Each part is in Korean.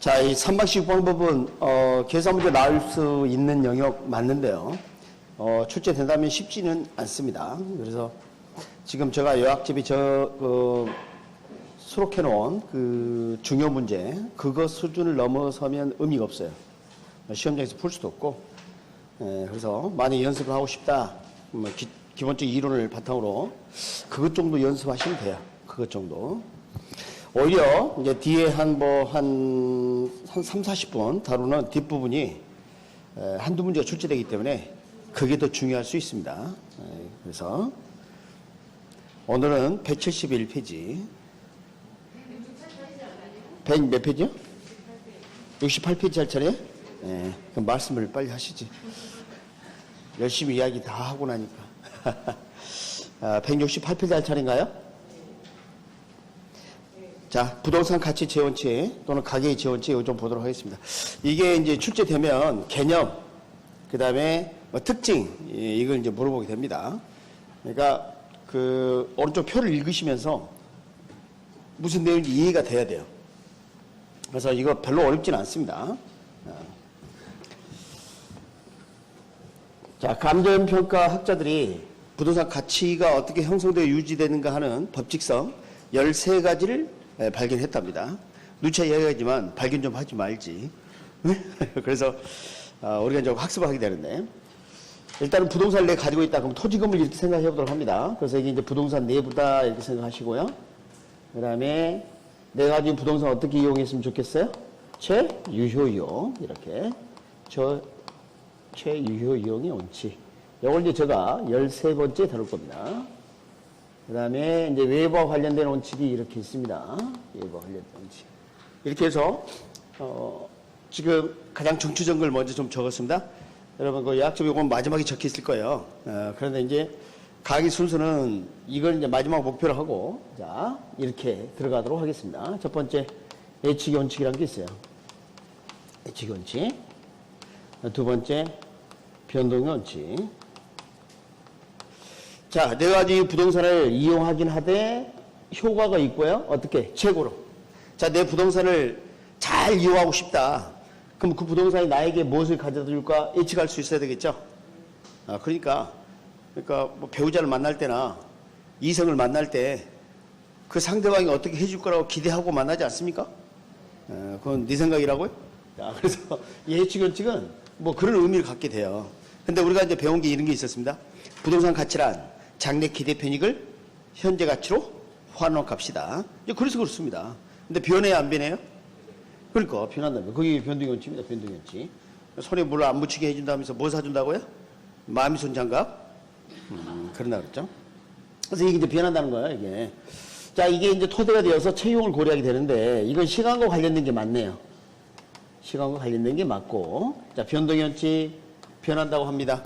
자, 이 삼방식 방법은 어, 계산 문제 나올 수 있는 영역 맞는데요. 어, 출제된다면 쉽지는 않습니다. 그래서 지금 제가 요약집이 저 그, 수록해 놓은 그 중요 문제 그거 수준을 넘어서면 의미가 없어요. 시험장에서 풀 수도 없고. 예, 그래서 만약 연습을 하고 싶다. 뭐 기, 기본적 이론을 바탕으로 그것 정도 연습하시면 돼요. 그것 정도. 오히려 이제 뒤에 한 뭐한 한 3, 40분 다루는 뒷부분이 에, 한두 문제가 출제되기 때문에 그게 더 중요할 수 있습니다. 에, 그래서 오늘은 171페이지. 100 몇 페이지요? 68페이지 할 차례? 예, 그럼 말씀을 빨리 하시지. 열심히 이야기 다 하고 나니까. 아, 168페이지 할 차례인가요? 자, 부동산 가치 재원칙 또는 가계의 재원칙 이거 좀 보도록 하겠습니다. 이게 이제 출제되면 개념, 그 다음에 뭐 특징, 예, 이걸 이제 물어보게 됩니다. 그러니까 그 오른쪽 표를 읽으시면서 무슨 내용인지 이해가 돼야 돼요. 그래서 이거 별로 어렵진 않습니다. 자, 감정평가 학자들이 부동산 가치가 어떻게 형성되어 유지되는가 하는 법칙성 13가지를 발견했답니다. 누차 이야기하지만 발견 좀 하지 말지. 그래서 어, 우리가 이제 학습을 하게 되는데 일단은 부동산을 내가 가지고 있다 그럼 토지금을 이렇게 생각해 보도록 합니다. 그래서 이게 이제 부동산 내부다 이렇게 생각하시고요. 그 다음에 내가 가진 부동산 어떻게 이용했으면 좋겠어요? 최유효이용 이렇게 저 최유효 이용의 원칙. 이걸 이제 제가 13번째 다룰 겁니다. 그 다음에 이제 외부와 관련된 원칙이 이렇게 있습니다. 외부와 관련된 원칙. 이렇게 해서, 어, 지금 가장 정추적인 걸 먼저 좀 적었습니다. 여러분, 그 약점 요건 마지막에 적혀 있을 거예요. 어, 그런데 이제 강의 순서는 이걸 이제 마지막 목표로 하고, 자, 이렇게 들어가도록 하겠습니다. 첫 번째, 예측 원칙이라는 게 있어요. 예측 원칙. 두 번째, 변동 원칙. 자, 네 가지 부동산을 이용하긴 하되 효과가 있고요. 어떻게? 최고로. 자, 내 부동산을 잘 이용하고 싶다. 그럼 그 부동산이 나에게 무엇을 가져다 줄까 예측할 수 있어야 되겠죠? 아, 그러니까, 그러니까 뭐 배우자를 만날 때나 이성을 만날 때 그 상대방이 어떻게 해줄 거라고 기대하고 만나지 않습니까? 어, 그건 네 생각이라고요? 자, 그래서 예측 원칙은 뭐 그런 의미를 갖게 돼요. 근데 우리가 이제 배운 게 이런 게 있었습니다. 부동산 가치란 장래 기대 편익을 현재 가치로 환원 값이다. 이제 그래서 그렇습니다. 근데 변해야 안 변해요? 그러니까 변한다면 그게 변동원칙입니다. 변동원칙. 손에 물 안 묻히게 해준다면서 뭐 사준다고요? 마음이 손 장갑? 음, 그런다 그랬죠. 그래서 이게 이제 변한다는 거예요. 이게. 자 이게 이제 토대가 되어서 채용을 고려하게 되는데 이건 시간과 관련된 게 맞네요. 시간과 관련된 게 맞고 자 변동원칙 변한다고 합니다.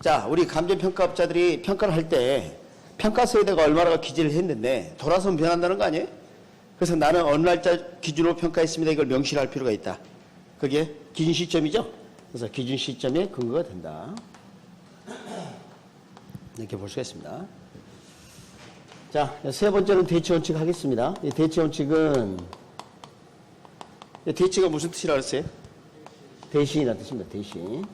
자 우리 감정평가업자들이 평가를 할 때 평가서에다가 얼마나 기재를 했는데 돌아서면 변한다는 거 아니에요? 그래서 나는 어느 날짜 기준으로 평가했습니다. 이걸 명시할 필요가 있다. 그게 기준 시점이죠. 그래서 기준 시점에 근거가 된다. 이렇게 볼 수가 있습니다. 자, 세 번째는 대치 원칙 하겠습니다. 이 대치 원칙은 이 대치가 무슨 뜻이라고 했어요? 대신이라는 뜻입니다. 대신.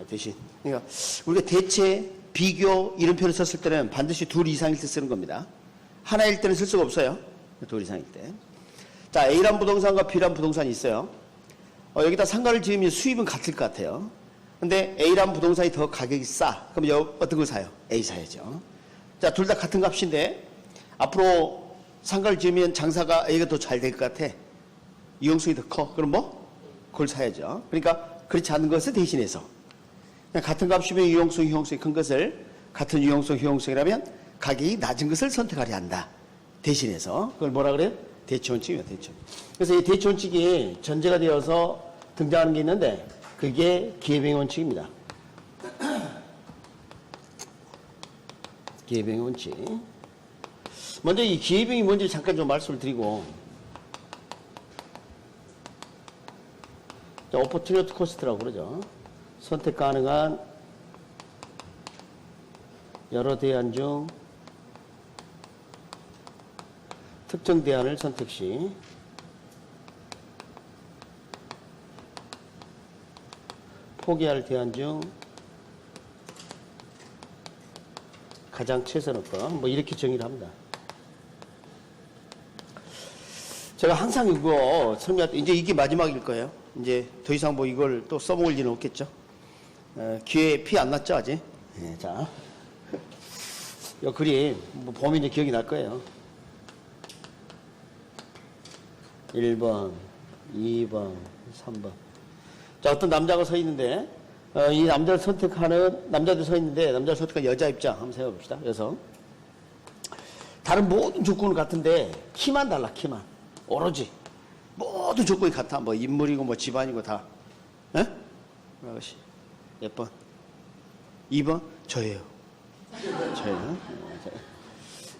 아, 대신. 그러니까 우리가 대체, 비교 이런 표현을 썼을 때는 반드시 둘 이상일 때 쓰는 겁니다. 하나일 때는 쓸 수가 없어요. 둘 이상일 때. 자, A란 부동산과 B란 부동산이 있어요. 어, 여기다 상가를 지으면 수입은 같을 것 같아요. 근데 A란 부동산이 더 가격이 싸. 그럼 여, 어떤 걸 사요? A 사야죠. 자, 둘 다 같은 값인데 앞으로 상가를 지으면 장사가 A가 더 잘 될 것 같아. 이용성이 더 커. 그럼 뭐? 그걸 사야죠. 그러니까 그렇지 않은 것을 대신해서 같은 값이면 유용성, 효용성이 큰 것을 같은 유용성, 효용성이라면 가격이 낮은 것을 선택하려 한다. 대신해서 그걸 뭐라 그래요? 대치원칙이에요. 대치. 그래서 이 대치원칙이 전제가 되어서 등장하는 게 있는데 그게 기회병 원칙입니다. 기회병 원칙. 먼저 이 기회병이 뭔지 잠깐 좀 말씀을 드리고 자, 오퍼튜니티 코스트라고 그러죠. 선택 가능한 여러 대안 중 특정 대안을 선택 시 포기할 대안 중 가장 최선의 것. 뭐 이렇게 정의를 합니다. 제가 항상 이거 설명할 때 이제 이게 마지막일 거예요. 이제 더 이상 뭐 이걸 또 써먹을 일은 없겠죠. 어, 귀에 피 안 났죠 아직? 네, 자, 이 그림 뭐 보면 이제 기억이 날 거예요. 1번, 2번, 3번. 자, 어떤 남자가 서 있는데, 어, 이 남자를 선택하는, 남자들 서 있는데, 남자를 선택한 여자 입장 한번 생각해봅시다. 여성. 다른 모든 조건은 같은데, 키만 달라, 키만. 오로지. 모든 조건이 같아. 뭐, 인물이고, 뭐, 집안이고 다. 에? 아가씨. 몇 번? 2번? 저예요. 저예요.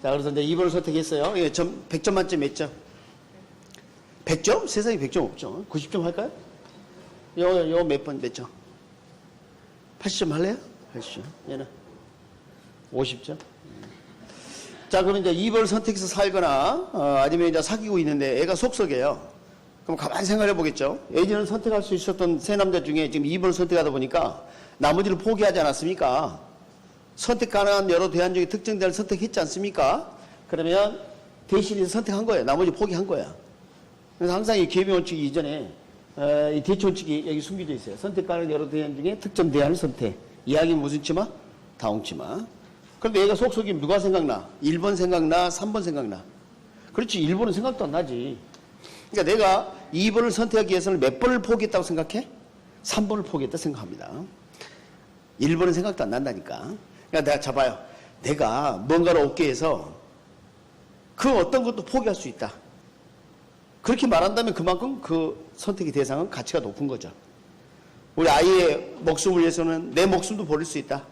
자, 그래서 이제 2번을 선택했어요. 예, 점, 100점 만점 몇 점? 100점? 세상에 100점 없죠. 90점 할까요? 요, 요 몇 번, 몇 점? 80점 할래요? 80점. 얘는 50점. 자, 그럼 이제 2번을 선택해서 살거나, 어, 아니면 이제 사귀고 있는데 애가 속썩해요. 그럼 가만히 생각해 보겠죠. 예전에 선택할 수 있었던 세 남자 중에 지금 2번을 선택하다 보니까 나머지를 포기하지 않았습니까? 선택 가능한 여러 대안 중에 특정 대안을 선택했지 않습니까? 그러면 대신에 선택한 거예요. 나머지 포기한 거야. 그래서 항상 이 개비 원칙 이전에 어, 이 대치 원칙이 여기 숨겨져 있어요. 선택 가능한 여러 대안 중에 특정 대안을 선택. 이야기는 무슨 치마? 다홍치마. 그런데 얘가 속속이면 누가 생각나? 1번 생각나? 3번 생각나? 그렇지. 1번은 생각도 안 나지. 그러니까 내가 2번을 선택하기 위해서는 몇 번을 포기했다고 생각해? 3번을 포기했다 생각합니다. 1번은 생각도 안 난다니까. 그러니까 내가 잡아요. 내가 뭔가를 얻기 위해서 그 어떤 것도 포기할 수 있다. 그렇게 말한다면 그만큼 그 선택의 대상은 가치가 높은 거죠. 우리 아이의 목숨을 위해서는 내 목숨도 버릴 수 있다.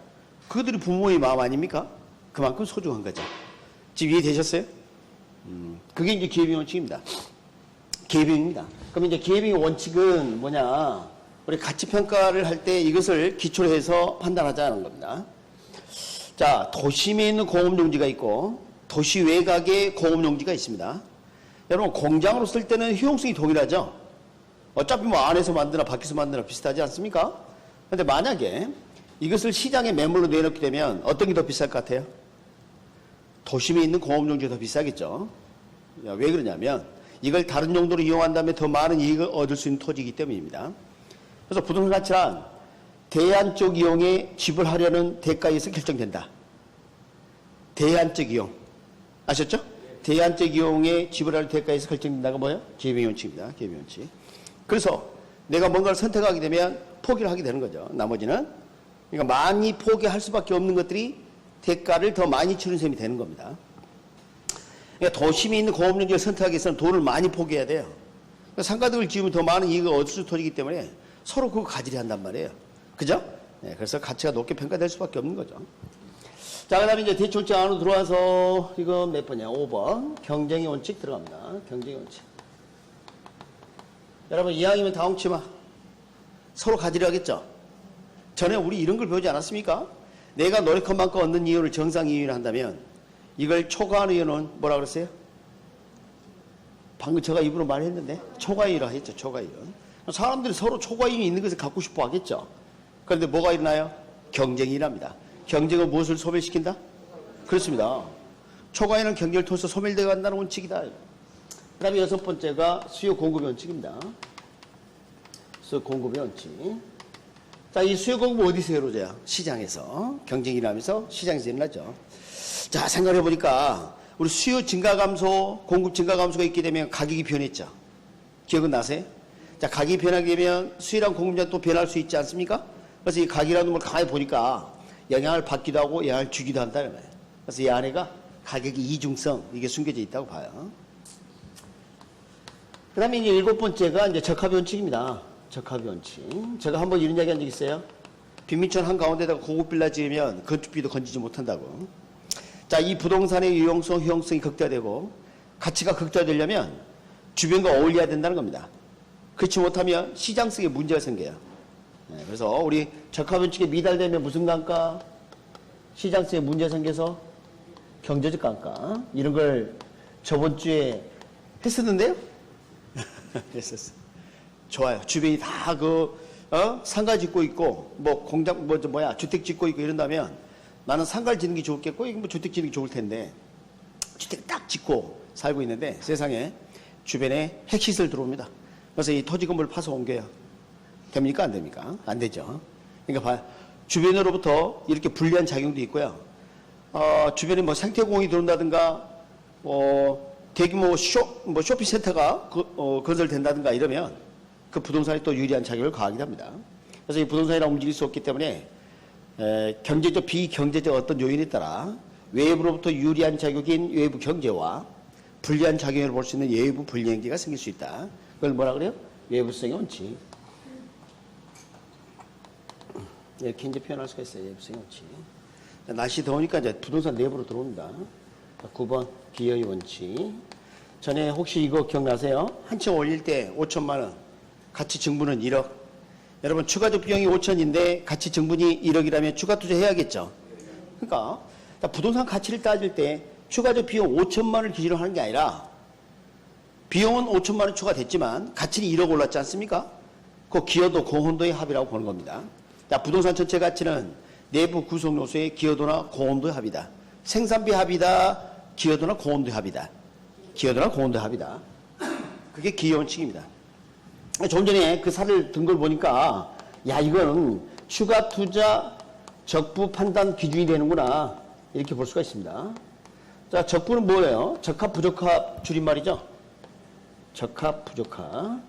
그들이 부모의 마음 아닙니까? 그만큼 소중한 거죠. 지금 이해되셨어요? 음, 그게 이제 기회비 원칙입니다. 기회비입니다. 그럼 이제 기회비 원칙은 뭐냐? 우리 가치 평가를 할 때 이것을 기초로 해서 판단하자는 겁니다. 자, 도심에 있는 공업용지가 있고 도시 외곽에 공업용지가 있습니다. 여러분 공장으로 쓸 때는 효용성이 동일하죠. 어차피 뭐 안에서 만드나 밖에서 만드나 비슷하지 않습니까? 근데 만약에 이것을 시장에 매물로 내놓게 되면 어떤 게 더 비쌀 것 같아요? 도심에 있는 공업용지가 더 비싸겠죠. 야, 왜 그러냐면 이걸 다른 용도로 이용한 다음에 더 많은 이익을 얻을 수 있는 토지이기 때문입니다. 그래서 부동산 가치란 대안적 이용에 지불하려는 대가에서 결정된다. 대안적 이용. 아셨죠? 대안적 이용에 지불할 대가에서 결정된다가 뭐예요? 기회비원칙입니다. 기회비원칙. 그래서 내가 뭔가를 선택하게 되면 포기를 하게 되는 거죠. 나머지는. 그러니까 많이 포기할 수밖에 없는 것들이 대가를 더 많이 치는 셈이 되는 겁니다. 그러니까 도심에 있는 공업용지를 선택하기 위해서는 돈을 많이 포기해야 돼요. 그러니까 상가들을 지으면 더 많은 이익을 얻을 수 있기 때문에 서로 그거 가지려 한단 말이에요. 그죠? 네, 그래서 가치가 높게 평가될 수밖에 없는 거죠. 자, 그 다음에 이제 대출장 안으로 들어와서 이거 몇 번이야? 5번. 경쟁의 원칙 들어갑니다. 경쟁의 원칙. 여러분, 이왕이면 다홍치마. 서로 가지려 하겠죠? 전에 우리 이런 걸 배우지 않았습니까? 내가 노력한 만큼 얻는 이윤을 정상 이윤을 한다면 이걸 이윤은 뭐라 그랬어요? 방금 제가 입으로 말했는데 초과이윤이라 했죠. 초과이윤. 사람들이 서로 초과이윤이 있는 것을 갖고 싶어 하겠죠. 그런데 뭐가 일어나요? 경쟁이 일합니다. 경쟁은 무엇을 소멸시킨다? 그렇습니다. 초과이는 경쟁을 통해서 소멸되어 간다는 원칙이다. 그 다음에 여섯 번째가 수요 공급의 원칙입니다. 수요 공급의 원칙. 자, 이 수요 공급 어디서 이루어져요? 시장에서. 경쟁이 일하면서 시장에서 일어나죠. 자, 생각해 보니까 우리 수요 증가 감소, 공급 증가 감소가 있게 되면 가격이 변했죠. 기억은 나세요? 자, 가격이 변하게 되면 수요랑 공급량 또 변할 수 있지 않습니까? 그래서 이 가격이라는 걸 가만히 보니까 영향을 받기도 하고 영향을 주기도 한다는 거예요. 그래서 이 안에가 가격의 이중성, 이게 숨겨져 있다고 봐요. 그 다음에 이제 일곱 번째가 이제 적합 원칙입니다. 적합 원칙. 제가 한번 이런 이야기 한 적 있어요. 빈민촌 한가운데다가 고급 빌라 지으면 건축비도 건지지 못한다고. 자, 이 부동산의 유용성, 효용성이 극대화되고 가치가 극대화되려면 주변과 어울려야 된다는 겁니다. 그렇지 못하면 시장성에 문제가 생겨요. 네, 그래서 우리 적합 원칙에 미달되면 무슨 감가? 시장성에 문제 생겨서 경제적 감가. 이런 걸 저번 주에 했었는데요? 했었어. 좋아요. 주변이 다 그 어? 상가 짓고 있고 뭐 공장 뭐저 뭐야 주택 짓고 있고 이런다면 나는 상가를 짓는 게 좋겠고 이거 뭐 주택 짓는 게 좋을 텐데 주택 딱 짓고 살고 있는데 세상에 주변에 핵시설 들어옵니다. 그래서 이 토지 건물을 파서 옮겨요. 됩니까 안 됩니까? 안 되죠. 그러니까 봐 주변으로부터 이렇게 불리한 작용도 있고요. 어, 주변에 뭐 생태공이 들어온다든가 어, 대규모 쇼, 뭐 쇼핑센터가 그, 어, 건설된다든가 이러면 그 부동산이 또 유리한 작용을 가하게 됩니다. 그래서 이 부동산이랑 움직일 수 없기 때문에 에, 경제적, 비경제적 어떤 요인에 따라 외부로부터 유리한 작용인 외부 경제와 불리한 작용을 볼 수 있는 외부 불리행기가 생길 수 있다. 그걸 뭐라 그래요? 외부성의 원칙. 이렇게 이제 표현할 수가 있어요. 외부성의 원칙. 자, 날씨 더우니까 이제 부동산 내부로 들어옵니다. 자, 9번 기여의 원칙. 전에 혹시 이거 기억나세요? 한채 올릴 때 5천만 원, 가치 증부는 1억. 여러분 추가적 비용이 5천인데 가치 증분이 1억이라면 추가 투자해야겠죠. 그러니까 자, 부동산 가치를 따질 때 추가적 비용 5천만 원을 기준으로 하는 게 아니라 비용은 5천만 원 추가됐지만 가치는 1억 올랐지 않습니까? 그 기여도 공헌도의 합이라고 보는 겁니다. 자, 부동산 전체 가치는 내부 구성 요소의 기여도나 공헌도의 합이다. 생산비 합이다. 기여도나 공헌도의 합이다. 기여도나 공헌도의 합이다. 그게 기여 원칙입니다. 좀 전에 그 사를 든 걸 보니까 야 이거는 추가 투자 적부 판단 기준이 되는구나 이렇게 볼 수가 있습니다. 자 적부는 뭐예요? 적합 부적합 줄임말이죠. 적합 부적합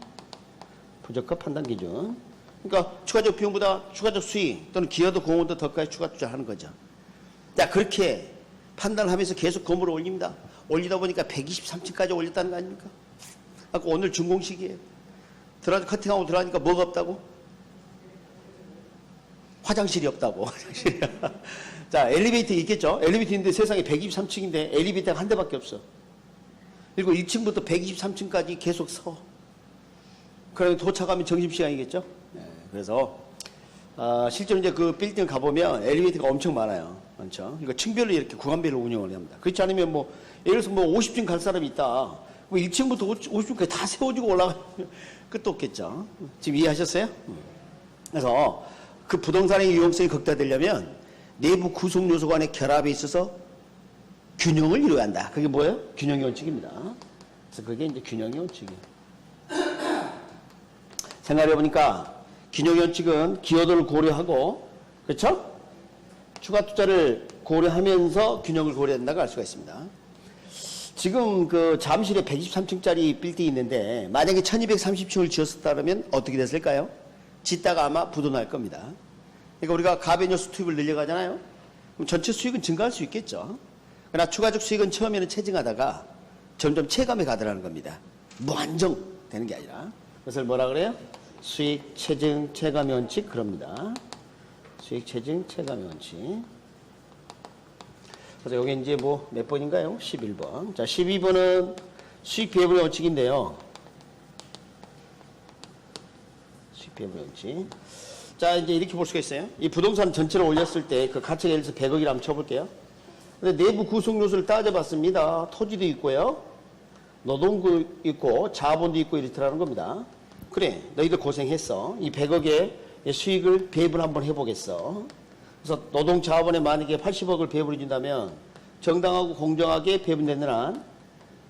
부적합 판단 기준. 그러니까 추가적 비용보다 추가적 수익 또는 기여도 공헌도 더까지 추가 투자하는 거죠. 자 그렇게 판단을 하면서 계속 건물을 올립니다. 올리다 보니까 123층까지 올렸다는 거 아닙니까? 아까 오늘 준공식이에요. 들어 커팅하고 들어가니까 뭐가 없다고? 화장실이 없다고. 화장실이. 자, 엘리베이터 있겠죠? 엘리베이터 있는데 세상에 123층인데 엘리베이터가 한 대밖에 없어. 그리고 1층부터 123층까지 계속 서. 그러면 도착하면 점심시간이겠죠? 네, 그래서, 아, 실제로 이제 그 빌딩 가보면 엘리베이터가 엄청 많아요. 많죠? 이거 층별로 이렇게 구간별로 운영을 합니다. 그렇지 않으면 뭐, 예를 들어서 뭐 50층 갈 사람이 있다. 뭐 1층부터 50층까지 다 세워지고 올라가면 끝도 없겠죠. 지금 이해하셨어요? 그래서 그 부동산의 유용성이 극대화되려면 내부 구성 요소 간의 결합에 있어서 균형을 이루어야 한다. 그게 뭐예요? 균형의 원칙입니다. 그래서 그게 이제 균형의 원칙이에요. 생각해 보니까 균형의 원칙은 기여도를 고려하고 그렇죠? 추가 투자를 고려하면서 균형을 고려해야 된다고 알 수가 있습니다. 지금 그 잠실에 123층짜리 빌딩이 있는데 만약에 1230층을 지었었다면 어떻게 됐을까요? 짓다가 아마 부도날 겁니다. 그러니까 우리가 가변효수 투입을 늘려가잖아요. 그럼 전체 수익은 증가할 수 있겠죠. 그러나 추가적 수익은 처음에는 체증하다가 점점 체감에 가더라는 겁니다. 무한정 되는 게 아니라. 그것을 뭐라 그래요? 수익, 체증, 체감의 원칙 그럽니다. 수익, 체증, 체감의 원칙. 그래서 여기 이제 뭐 몇 번인가요? 11번. 자, 12번은 수익 배분의 원칙인데요. 수익 배분의 원칙. 자, 이제 이렇게 볼 수가 있어요. 이 부동산 전체를 올렸을 때 그 가치가 예를 들어서 100억이라 한번 쳐볼게요. 근데 내부 구성 요소를 따져봤습니다. 토지도 있고요. 노동도 있고 자본도 있고 이렇더라는 겁니다. 그래, 너희들 고생했어. 이 100억의 수익을 배분 한번 해보겠어. 그래서 노동 자원에 만약에 80억을 배분해 준다면 정당하고 공정하게 배분되는 한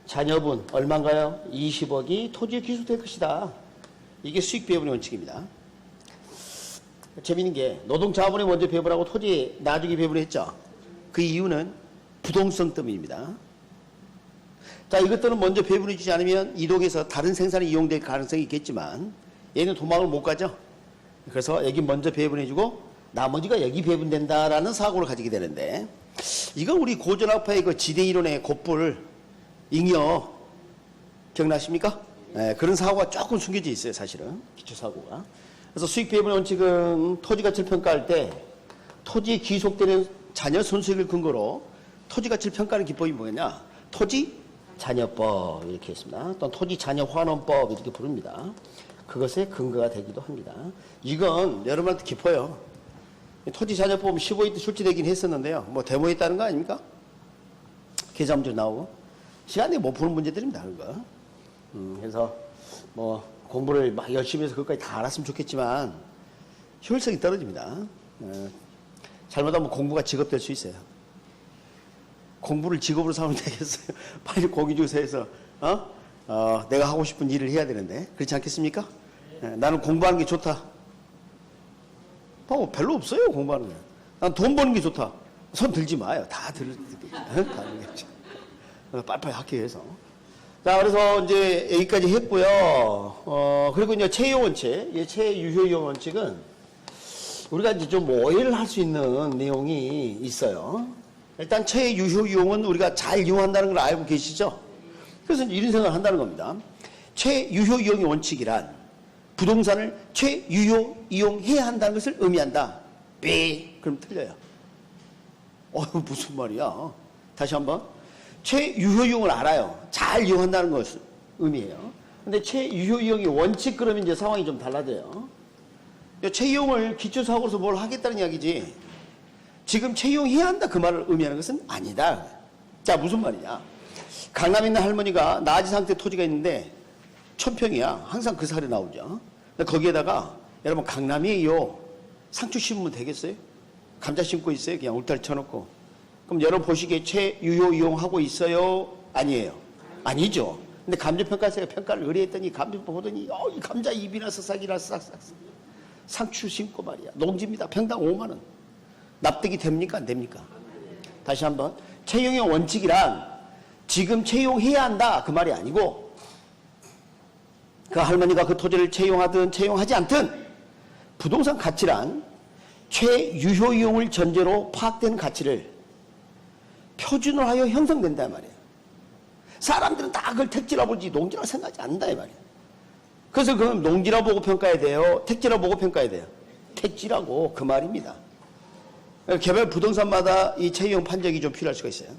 자녀분 얼마인가요? 20억이 토지에 기술될 것이다. 이게 수익 배분의 원칙입니다. 재밌는 게 노동 자원에 먼저 배분하고 토지에 나중에 배분했죠. 그 이유는 부동성 때문입니다. 자, 이것들은 먼저 배분해 주지 않으면 이동해서 다른 생산에 이용될 가능성이 있겠지만 얘는 도망을 못 가죠. 그래서 여기 먼저 배분해 주고 나머지가 여기 배분된다라는 사고를 가지게 되는데 이건 우리 고전학파의 그 지대 이론의 곧불 잉여 기억나십니까? 네, 그런 사고가 조금 숨겨져 있어요, 사실은 기초 사고가. 그래서 수익 배분의 원칙은 토지 가치를 평가할 때 토지에 귀속되는 자녀 손수익을 근거로 토지 가치를 평가하는 기법이 뭐냐? 토지 자녀법 이렇게 있습니다. 또 토지 자녀 환원법 이렇게 부릅니다. 그것의 근거가 되기도 합니다. 이건 여러분한테 깊어요. 토지 자녀법 15회 때 출제되긴 했었는데요. 뭐 따른 거 아닙니까? 계좌문제 나오고 시간에 못 푸는 문제들입니다. 그거. 음, 그래서 뭐 공부를 막 열심히 해서 그것까지 다 알았으면 좋겠지만 효율성이 떨어집니다. 어, 잘못하면 공부가 직업 될 수 있어요. 공부를 직업으로 삼으면 되겠어요. 빨리 고기주세에서 어? 어, 내가 하고 싶은 일을 해야 되는데 그렇지 않겠습니까? 예, 나는 공부하는 게 좋다. 어, 별로 없어요 공부하는 게. 난 돈 버는 게 좋다. 손 들지 마요. 다 들, 게 어, 빨리빨리 학교에서. 자, 그래서 이제 여기까지 했고요. 어, 그리고 이제 채용 원칙, 이 채유효 이용 원칙은 우리가 이제 좀 오해를 할 수 있는 내용이 있어요. 일단 채유효 이용은 우리가 잘 이용한다는 걸 알고 계시죠? 그래서 이런 생각을 한다는 겁니다. 최유효 이용의 원칙이란 부동산을 최유효 이용해야 한다는 것을 의미한다. 삐 그럼 틀려요. 어 무슨 말이야? 다시 한번 최유효 이용을 알아요. 잘 이용한다는 것을 의미해요. 근데 최유효 이용의 원칙 그러면 이제 상황이 좀 달라져요. 채용을 기초사고로서 뭘 하겠다는 이야기지. 지금 채용해야 한다 그 말을 의미하는 것은 아니다. 자 무슨 말이냐? 강남에 있는 할머니가 나지 상태 토지가 있는데 천평이야. 항상 그 사례 나오죠. 거기에다가 여러분 강남이에요. 상추 심으면 되겠어요? 감자 심고 있어요? 그냥 울타리 쳐놓고. 그럼 여러분 보시기에 최유효 이용하고 있어요? 아니에요? 아니죠. 근데 감정평가사가 평가를 의뢰했더니 감정평 보더니 어, 이 감자 싹이 나서 싹싹 상추 심고 말이야. 농지입니다. 평당 5만 원. 납득이 됩니까? 안 됩니까? 다시 한번 채용의 원칙이란 지금 채용해야 한다 그 말이 아니고 그 할머니가 그 토지를 채용하든 채용하지 않든 부동산 가치란 최유효 이용을 전제로 파악되는 가치를 표준으로 하여 형성된다 말이에요. 사람들은 다 그걸 택지라 보지 농지라 생각하지 않는다 이 말이에요. 그래서 그럼 농지라 보고 평가해야 돼요. 택지라 보고 평가해야 돼요. 택지라고 그 말입니다. 개별 부동산마다 이 채용 판정이 좀 필요할 수가 있어요.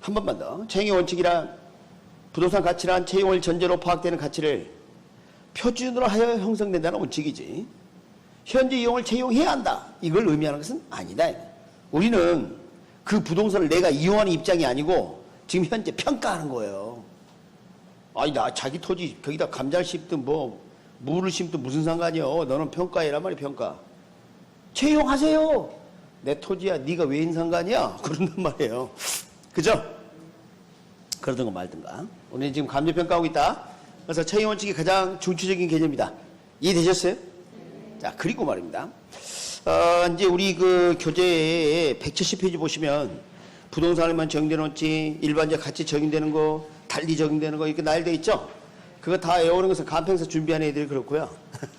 한 번만 더. 채용 원칙이란 부동산 가치란 채용을 전제로 파악되는 가치를 표준으로 하여 형성된다는 원칙이지. 현재 이용을 채용해야 한다. 이걸 의미하는 것은 아니다. 우리는 그 부동산을 내가 이용하는 입장이 아니고 지금 현재 평가하는 거예요. 아니 나 자기 토지 거기다 감자를 심든 뭐 물을 심든 무슨 상관이요. 너는 평가해란 말이 평가. 채용하세요. 내 토지야. 네가 왜 있는 상관이야? 그런단 말이에요. 그죠? 그러든가 말든가. 우리는 지금 감정평가하고 있다. 그래서 채용 원칙이 가장 중추적인 개념이다. 이해되셨어요? 자, 그리고 말입니다. 어, 이제 우리 그 교재에 170페이지 보시면 부동산에만 적용되는 원칙, 일반적 가치 적용되는 거, 달리 적용되는 거 이렇게 나열되어 있죠? 그거 다 외우는 것은 간평서 준비하는 애들이 그렇고요.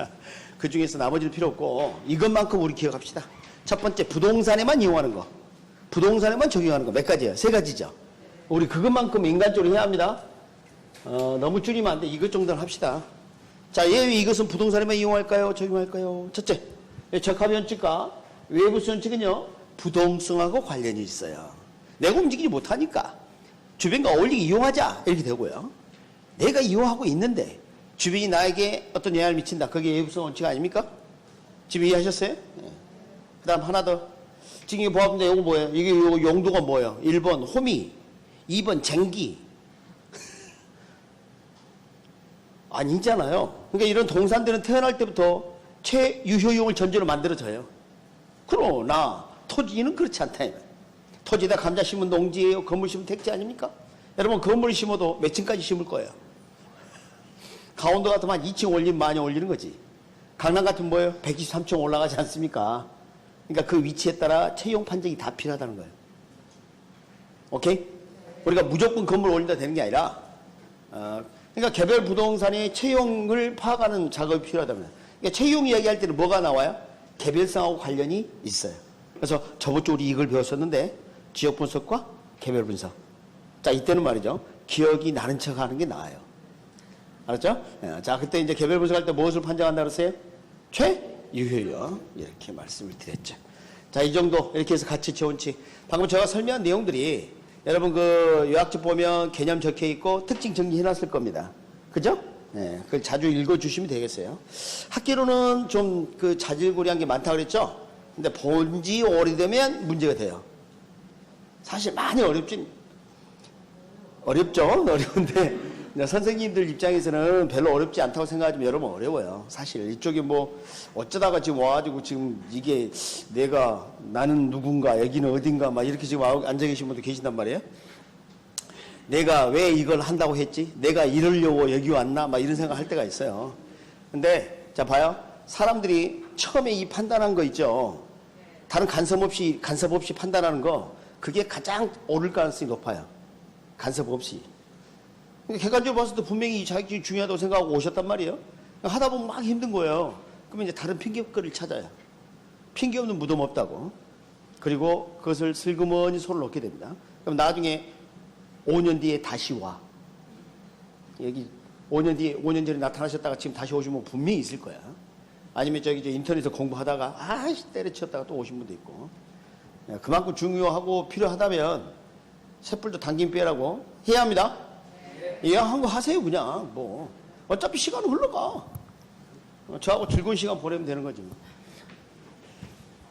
그 중에서 나머지는 필요 없고 이것만큼 우리 기억합시다. 첫 번째 부동산에만 이용하는 거. 부동산에만 적용하는 거 몇 가지예요? 세 가지죠. 우리 그것만큼 인간적으로 해야 합니다. 어, 너무 줄이면 안 돼. 이것 정도는 합시다. 자, 예외 이것은 부동산에만 이용할까요? 적용할까요? 첫째, 적합 연칙과 외부 연칙은요, 부동성하고 관련이 있어요. 내가 움직이지 못하니까 주변과 어울리게 이용하자 이렇게 되고요. 내가 이용하고 있는데 주변이 나에게 어떤 영향을 미친다. 그게 외부성 원칙 아닙니까? 지금 이해하셨어요? 네. 그 다음 하나 더. 지금 보았는데 이거 뭐예요? 이게 요 용도가 뭐예요? 1번 호미, 2번 쟁기. 아니잖아요. 그러니까 이런 동산들은 태어날 때부터 최유효용을 전제로 만들어져요. 그러나 토지는 그렇지 않다. 토지에다 감자 심은 농지예요. 건물 심은 택지 아닙니까? 여러분 건물 심어도 몇 층까지 심을 거예요? 강원도 같으면 한 2층 올리면 많이 올리는 거지. 강남 같은 뭐예요? 123층 올라가지 않습니까? 그러니까 그 위치에 따라 채용 판정이 다 필요하다는 거예요. 오케이? 우리가 무조건 건물 올린다 되는 게 아니라, 어, 그러니까 개별 부동산의 채용을 파악하는 작업이 필요하다면, 그러니까 채용 이야기할 때는 뭐가 나와요? 개별성하고 관련이 있어요. 그래서 저번 주 우리 이걸 배웠었는데, 지역 분석과 개별 분석. 자, 이때는 말이죠. 기억이 나는 척 하는 게 나아요. 알았죠? 예, 자, 그때 이제 개별 분석할 때 무엇을 판정한다 그랬어요? 최유효요. 이렇게 말씀을 드렸죠. 자, 이 정도 이렇게 해서 같이 지원치. 방금 제가 설명한 내용들이 여러분 그 요약집 보면 개념 적혀 있고 특징 정리해 놨을 겁니다. 그죠? 네, 그걸 자주 읽어 주시면 되겠어요. 학계로는 좀 그 자질구리한 게 많다 그랬죠? 근데 본 지 오래되면 문제가 돼요. 사실 많이 어렵진 어렵죠? 어려운데 선생님들 입장에서는 별로 어렵지 않다고 생각하지만 여러분 어려워요. 사실 이쪽에 뭐 어쩌다가 지금 와가지고 지금 이게 내가 나는 누군가 여기는 어딘가 막 이렇게 지금 와- 앉아 계신 분도 계신단 말이에요. 내가 왜 이걸 한다고 했지? 내가 이러려고 여기 왔나? 막 이런 생각 할 때가 있어요. 근데 자 봐요. 사람들이 처음에 이 판단한 거 있죠. 다른 간섭 없이 간섭 없이 판단하는 거 그게 가장 옳을 가능성이 높아요. 간섭 없이. 객관적으로 봤을 때 분명히 자격증이 중요하다고 생각하고 오셨단 말이에요. 하다 보면 막 힘든 거예요. 그러면 이제 다른 핑계거리를 찾아요. 핑계 없는 무덤 없다고. 그리고 그것을 슬그머니 손을 놓게 됩니다. 그럼 나중에 5년 뒤에 다시 와. 여기 5년 뒤에 5년 전에 나타나셨다가 지금 다시 오시면 분명히 있을 거야. 아니면 저기 저 인터넷에서 공부하다가 아씨 때려치웠다가 또 오신 분도 있고. 야, 그만큼 중요하고 필요하다면 셋불도 당긴 빼라고 해야 합니다. 예, 한 거 하세요 그냥 뭐 어차피 시간은 흘러가. 어, 저하고 즐거운 시간 보내면 되는 거지. 뭐.